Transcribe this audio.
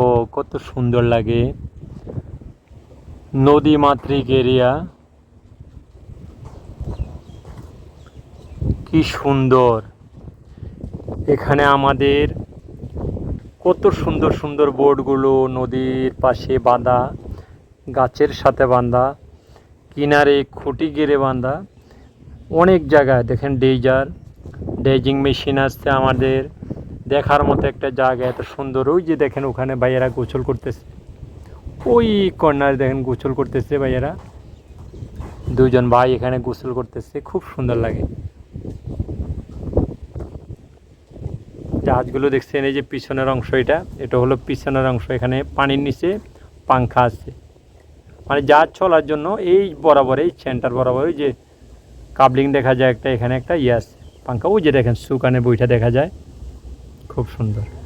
দেখো কত সুন্দর লাগে। নদী মাতৃক এরিয়া। কি সুন্দর। এখানে আমাদের কত সুন্দর সুন্দর বোর্ডগুলো নদীর পাশে বাঁধা, গাছের সাথে বাঁধা, কিনারে খুঁটি গেড়ে বাঁধা। অনেক জায়গায়, দেখেন ডেজার ডেজিং মেশিন আসছে আমাদের। দেখার মতো একটা জায়গা এত সুন্দর। ওই যে দেখেন ওখানে ভাইয়েরা গোসল করতেছে। ওই কর্নার দেখেন গোসল করতেছে ভাইয়েরা। দুজন ভাই এখানে গোসল করতেছে, খুব সুন্দর লাগে। জাহাজগুলো দেখছেন, এই যে পিছনের অংশ এটা। এটা হলো পিছনের অংশ, এখানে পানির নিচে পাংখা আছে। মানে জাহাজ চলার জন্য এই বরাবর, এই সেন্টার বরাবর, ওই যে কাবলিং দেখা যায় একটা, এখানে একটা ইয়ে আছে, পাংখা। ওই যে দেখেন সুকানে বইটা দেখা যায়। খুব সুন্দর।